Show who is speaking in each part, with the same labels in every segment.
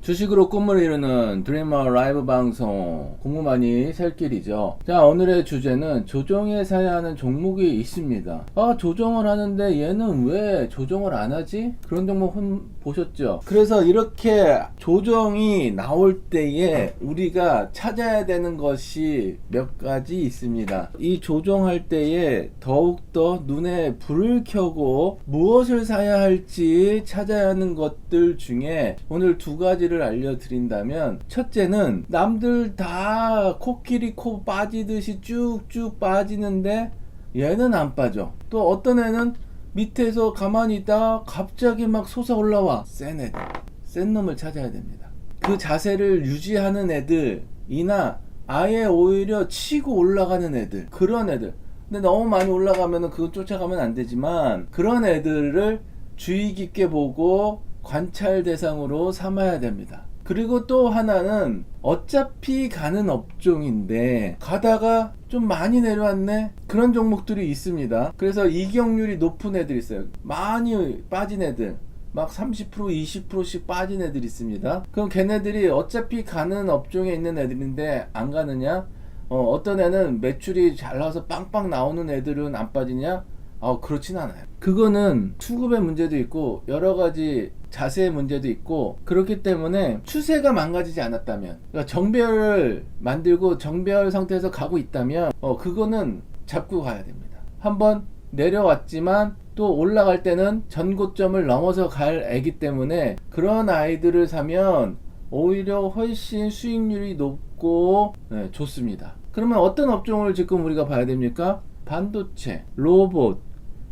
Speaker 1: 주식으로 꿈을 이루는 드리머 라이브 방송 공무만이 살 길이죠. 자 오늘의 주제는 조정에 사야 하는 종목이 있습니다. 아 조정을 하는데 얘는 왜 조정을 안 하지? 그런 종목 혼 보셨죠? 그래서 이렇게 조정이 나올 때에 우리가 찾아야 되는 것이 몇 가지 있습니다. 이 조정할 때에 더욱더 눈에 불을 켜고 무엇을 사야 할지 찾아야 하는 것들 중에 오늘 두 가지 를 알려드린다면 첫째는 남들 다 코끼리 코 빠지듯이 쭉쭉 빠지는데 얘는 안 빠져. 또 어떤 애는 밑에서 가만히 있다가 갑자기 막 솟아 올라와. 센 애들. 센 놈을 찾아야 됩니다. 그 자세를 유지하는 애들이나 아예 오히려 치고 올라가는 애들. 그런 애들. 근데 너무 많이 올라가면은 그거 쫓아가면 안 되지만 그런 애들을 주의 깊게 보고 관찰 대상으로 삼아야 됩니다. 그리고 또 하나는 어차피 가는 업종인데 가다가 좀 많이 내려왔네 그런 종목들이 있습니다. 그래서 이격률이 높은 애들 있어요. 많이 빠진 애들. 막 30% 20%씩 빠진 애들이 있습니다. 그럼 걔네들이 어차피 가는 업종에 있는 애들인데 안 가느냐? 어, 어떤 애는 매출이 잘 나와서 빵빵 나오는 애들은 안 빠지냐? 어, 그렇진 않아요. 그거는 수급의 문제도 있고 여러 가지 자세의 문제도 있고 그렇기 때문에 추세가 망가지지 않았다면 그러니까 정배를 만들고 정배열 상태에서 가고 있다면 어, 그거는 잡고 가야 됩니다. 한번 내려왔지만 또 올라갈 때는 전고점을 넘어서 갈 애기 때문에 그런 아이들을 사면 오히려 훨씬 수익률이 높고 네, 좋습니다. 그러면 어떤 업종을 지금 우리가 봐야 됩니까? 반도체, 로봇,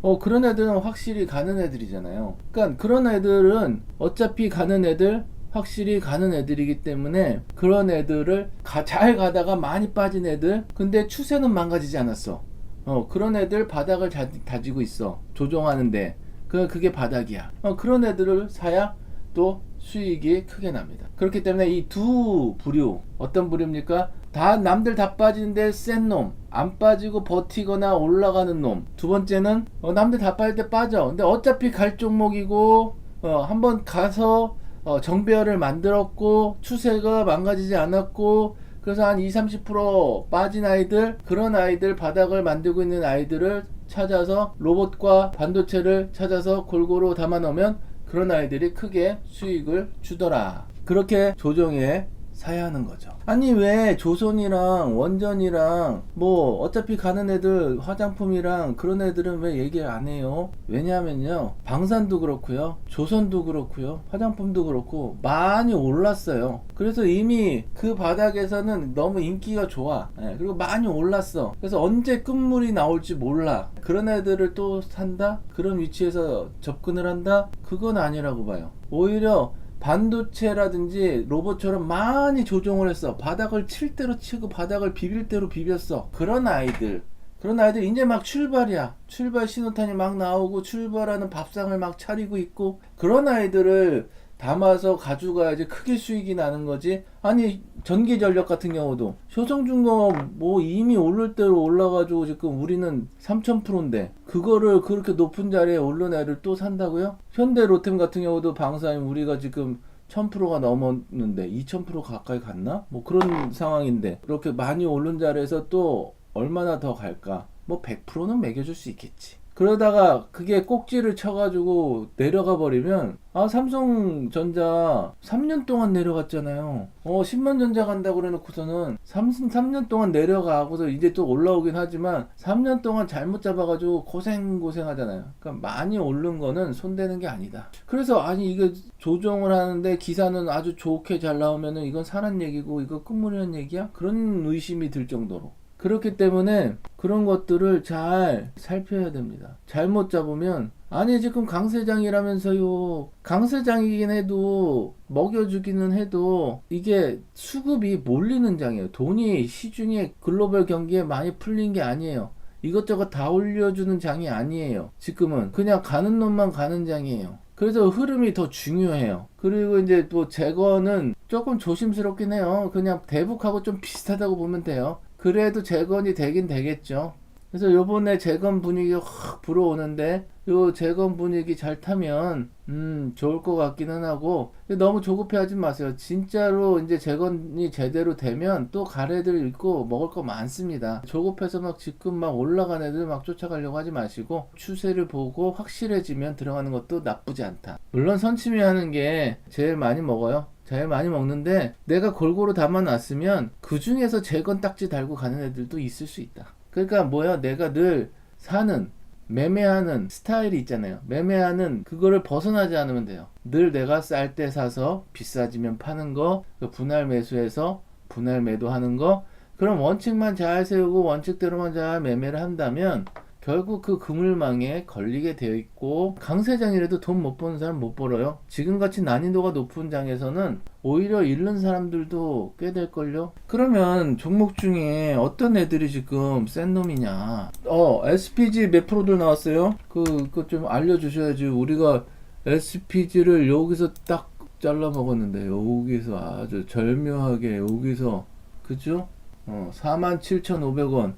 Speaker 1: 어 그런 애들은 확실히 가는 애들이잖아요. 그러니까 그런 애들은 어차피 가는 애들 확실히 가는 애들이기 때문에 그런 애들을 가, 잘 가다가 많이 빠진 애들 근데 추세는 망가지지 않았어. 어 그런 애들 바닥을 자, 다지고 있어. 조정하는데 그 그게 바닥이야. 어 그런 애들을 사야 또 수익이 크게 납니다. 그렇기 때문에 이 두 부류 어떤 부류입니까? 다 남들 다 빠지는데 센 놈, 안 빠지고 버티거나 올라가는 놈. 두 번째는 어, 남들 다 빠질 때 빠져. 근데 어차피 갈 종목이고 어, 한번 가서 어, 정배열을 만들었고 추세가 망가지지 않았고 그래서 한 2, 30% 빠진 아이들 그런 아이들 바닥을 만들고 있는 아이들을 찾아서 로봇과 반도체를 찾아서 골고루 담아 놓으면 그런 아이들이 크게 수익을 주더라. 그렇게 조정에 사야 하는 거죠. 아니 왜 조선이랑 원전이랑 뭐 어차피 가는 애들 화장품이랑 그런 애들은 왜 얘기를 안 해요? 왜냐하면요 방산도 그렇고요 조선도 그렇고요 화장품도 그렇고 많이 올랐어요. 그래서 이미 그 바닥에서는 너무 인기가 좋아. 예, 그리고 많이 올랐어. 그래서 언제 끝물이 나올지 몰라. 그런 애들을 또 산다? 그런 위치에서 접근을 한다? 그건 아니라고 봐요. 오히려 반도체라든지 로봇처럼 많이 조정을 했어. 바닥을 칠 대로 치고 바닥을 비빌 대로 비볐어. 그런 아이들. 그런 아이들 이제 막 출발이야. 출발 신호탄이 막 나오고 출발하는 밥상을 막 차리고 있고 그런 아이들을 담아서 가져가야지 크게 수익이 나는 거지. 아니 전기 전력 같은 경우도 효성중공업 뭐 이미 오를 대로 올라가지고 지금 우리는 3,000%인데 그거를 그렇게 높은 자리에 오른 애를 또 산다고요? 현대 로템 같은 경우도 방사임 우리가 지금 1000%가 넘었는데 2000% 가까이 갔나? 뭐 그런 상황인데 그렇게 많이 오른 자리에서 또 얼마나 더 갈까? 뭐 100%는 매겨줄 수 있겠지. 그러다가 그게 꼭지를 쳐가지고 내려가 버리면 아 삼성전자 3년 동안 내려갔잖아요. 어 10만 전자 간다고 그래놓고서는 3, 3년 동안 내려가고서 이제 또 올라오긴 하지만 3년 동안 잘못 잡아가지고 고생 고생 하잖아요. 그러니까 많이 오른 거는 손대는 게 아니다. 그래서 아니 이거 조정을 하는데 기사는 아주 좋게 잘 나오면은 이건 사는 얘기고 이거 끝물이라는 얘기야? 그런 의심이 들 정도로. 그렇기 때문에 그런 것들을 잘 살펴야 됩니다. 잘못 잡으면 아니 지금 강세장이라면서요. 강세장이긴 해도 먹여주기는 해도 이게 수급이 몰리는 장이에요. 돈이 시중에 글로벌 경기에 많이 풀린 게 아니에요. 이것저것 다 올려주는 장이 아니에요. 지금은 그냥 가는 놈만 가는 장이에요. 그래서 흐름이 더 중요해요. 그리고 이제 또 재건은 조금 조심스럽긴 해요. 그냥 대북하고 좀 비슷하다고 보면 돼요. 그래도 재건이 되긴 되겠죠. 그래서 요번에 재건 분위기가 확 불어오는데 요 재건 분위기 잘 타면 음 좋을 것 같기는 하고 너무 조급해하지 마세요. 진짜로 이제 재건이 제대로 되면 또 갈 애들 있고 먹을 거 많습니다. 조급해서 막 지금 막 올라간 애들 막 쫓아가려고 하지 마시고 추세를 보고 확실해지면 들어가는 것도 나쁘지 않다. 물론 선침해하는 게 제일 많이 먹어요. 제일 많이 먹는데 내가 골고루 담아놨으면 그 중에서 재건 딱지 달고 가는 애들도 있을 수 있다. 그러니까 뭐야 내가 늘 사는 매매하는 스타일이 있잖아요. 매매하는 그거를 벗어나지 않으면 돼요. 늘 내가 쌀 때 사서 비싸지면 파는 거, 그 분할 매수해서 분할 매도하는 거, 그럼 원칙만 잘 세우고 원칙대로만 잘 매매를 한다면 결국 그 그물망에 걸리게 되어 있고 강세장이라도 돈 못 버는 사람 못 벌어요. 지금같이 난이도가 높은 장에서는 오히려 잃는 사람들도 꽤 될걸요. 그러면 종목 중에 어떤 애들이 지금 센 놈이냐? 어, SPG 몇 프로들 나왔어요? 그, 그거 좀 알려주셔야지. 우리가 SPG를 여기서 딱 잘라 먹었는데 여기서 아주 절묘하게 여기서 그죠? 어, 47,500원.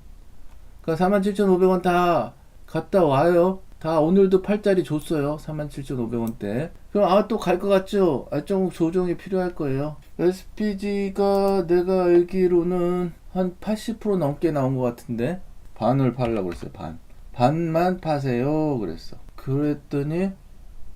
Speaker 1: 그러니까 47,500원 다 갔다 와요. 다 오늘도 팔짜리 줬어요. 47,500원대. 그럼 아 또 갈 것 같죠? 아, 좀 조정이 필요할 거예요. SPG가 내가 알기로는 한 80% 넘게 나온 것 같은데 반을 팔라고 그랬어요. 반. 반만 파세요. 그랬어. 그랬더니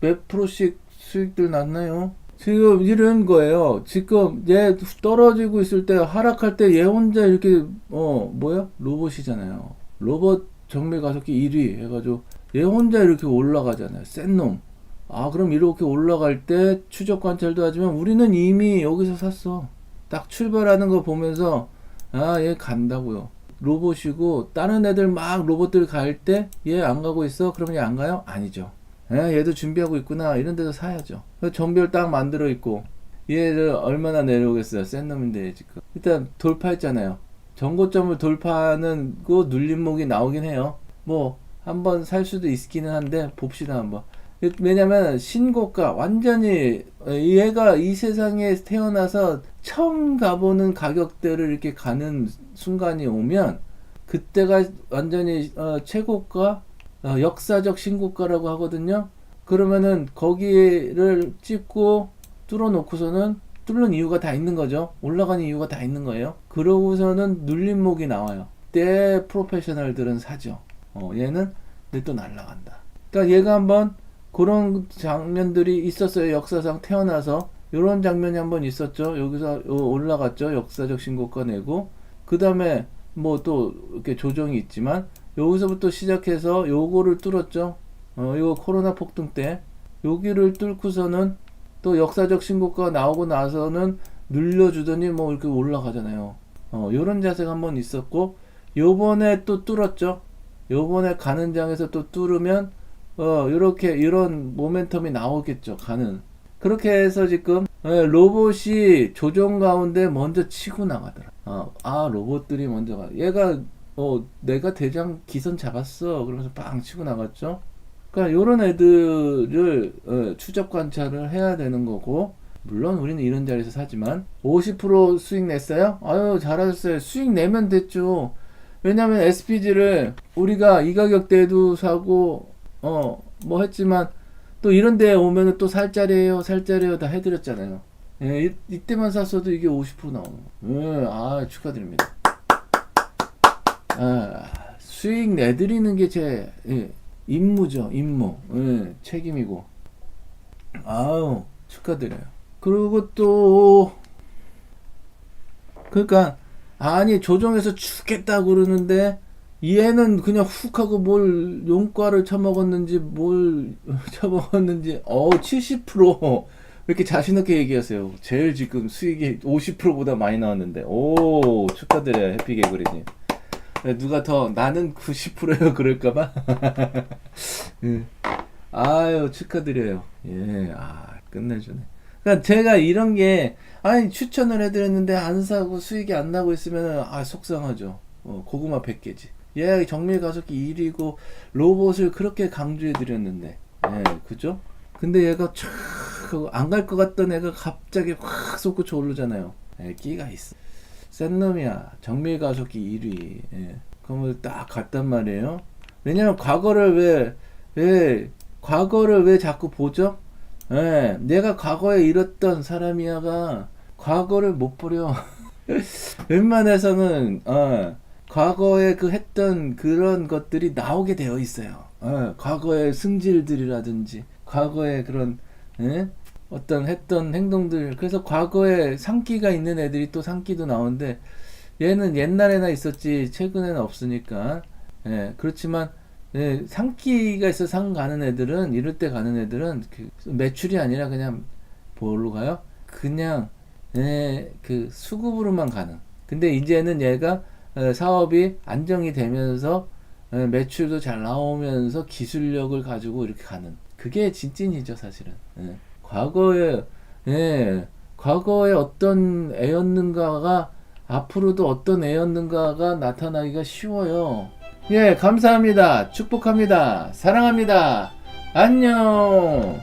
Speaker 1: 몇 프로씩 수익들 났나요? 지금 이런 거예요. 지금 얘 떨어지고 있을 때 하락할 때 얘 혼자 이렇게 어 뭐야 로봇이잖아요. 로봇 정밀 가속기 1위 해가지고 얘 혼자 이렇게 올라가잖아요. 센 놈. 아 그럼 이렇게 올라갈 때 추적 관찰도 하지만 우리는 이미 여기서 샀어. 딱 출발하는 거 보면서 아 얘 간다고요. 로봇이고 다른 애들 막 로봇들 갈 때 얘 안 가고 있어? 그러면 얘안 가요? 아니죠. 에, 얘도 준비하고 있구나. 이런 데서 사야죠. 정별 딱 만들어 있고 얘를 얼마나 내려오겠어요. 센 놈인데 지금. 일단 돌파했잖아요. 전고점을 돌파하는 그 눌림목이 나오긴 해요. 뭐 한번 살 수도 있기는 한데 봅시다 한번. 왜냐면 신고가 완전히 얘가 이 세상에 태어나서 처음 가보는 가격대를 이렇게 가는 순간이 오면 그때가 완전히 어, 최고가 어, 역사적 신고가라고 하거든요. 그러면은 거기를 찍고 뚫어 놓고서는 뚫는 이유가 다 있는 거죠. 올라가는 이유가 다 있는 거예요. 그러고서는 눌림목이 나와요. 때 프로페셔널들은 사죠. 어, 얘는 근데 또 날라간다. 그러니까 얘가 한번 그런 장면들이 있었어요. 역사상 태어나서 이런 장면이 한번 있었죠. 여기서 올라갔죠. 역사적 신고가 내고 그 다음에 뭐 또 이렇게 조정이 있지만 여기서부터 시작해서 요거를 뚫었죠. 어, 이거 코로나 폭등 때 여기를 뚫고서는 또 역사적 신고가 나오고 나서는 눌려주더니 뭐 이렇게 올라가잖아요. 어, 요런 자세가 한번 있었고 요번에 또 뚫었죠. 요번에 가는 장에서 또 뚫으면 어, 요렇게 이런 모멘텀이 나오겠죠. 가는. 그렇게 해서 지금 예, 로봇이 조정 가운데 먼저 치고 나가더라. 어, 아 로봇들이 먼저 가. 얘가 어, 내가 대장 기선 잡았어. 그러면서 빵 치고 나갔죠. 그러니까 요런 애들을 어, 추적 관찰을 해야 되는 거고 물론 우리는 이런 자리에서 사지만 50% 수익 냈어요? 아유 잘하셨어요. 수익 내면 됐죠. 왜냐면 SPG를 우리가 이 가격대에도 사고 어 뭐 했지만 또 이런 데 오면은 또 살짜리에요 살짜리에요 다 해드렸잖아요. 예, 이, 이때만 샀어도 이게 50% 나오는 거. 예, 아 축하드립니다. 아, 수익 내드리는 게제 예, 임무죠, 임무, 예, 책임이고. 아우 축하드려요. 그리고 또 그러니까 아니 조정해서 죽겠다 그러는데 얘는 그냥 훅 하고 뭘 용과를 처먹었는지 뭘 처먹었는지 어 70%왜 이렇게 자신 있게 얘기하세요. 제일 지금 수익이 50%보다 많이 나왔는데 오 축하드려요 해피개구리님. 네, 누가 더 나는 90%예요? 그럴까봐? 예. 아유 축하드려요. 예 아 끝내주네. 그러니까 제가 이런 게 아니 추천을 해드렸는데 안 사고 수익이 안 나고 있으면 아 속상하죠. 어, 고구마 100개지. 얘 정밀 가속기 1위고 로봇을 그렇게 강조해 드렸는데. 예 그죠? 근데 얘가 촥 안 갈 것 같던 애가 갑자기 확 솟구쳐 오르잖아요. 예, 끼가 있어 센 놈이야. 정밀 가속기 1위. 예. 그러면 딱 갔단 말이에요. 왜냐면 과거를 왜 예, 과거를 왜 자꾸 보죠? 예, 내가 과거에 잃었던 사람이야가 과거를 못 버려. 웬만해서는 어, 과거에 그 했던 그런 것들이 나오게 되어 있어요. 어, 과거의 승질들이라든지 과거의 그런 예? 어떤 했던 행동들 그래서 과거에 상기가 있는 애들이 또 상기도 나오는데 얘는 옛날에나 있었지 최근에는 없으니까 예, 그렇지만 예, 상기가 있어 상 가는 애들은 이럴 때 가는 애들은 그 매출이 아니라 그냥 뭘로 가요? 그냥 예, 그 수급으로만 가는. 근데 이제는 얘가 어, 사업이 안정이 되면서 예, 매출도 잘 나오면서 기술력을 가지고 이렇게 가는. 그게 진찐이죠, 사실은. 예. 과거에 예, 과거에 어떤 애였는가가 앞으로도 어떤 애였는가가 나타나기가 쉬워요. 예, 감사합니다. 축복합니다. 사랑합니다. 안녕.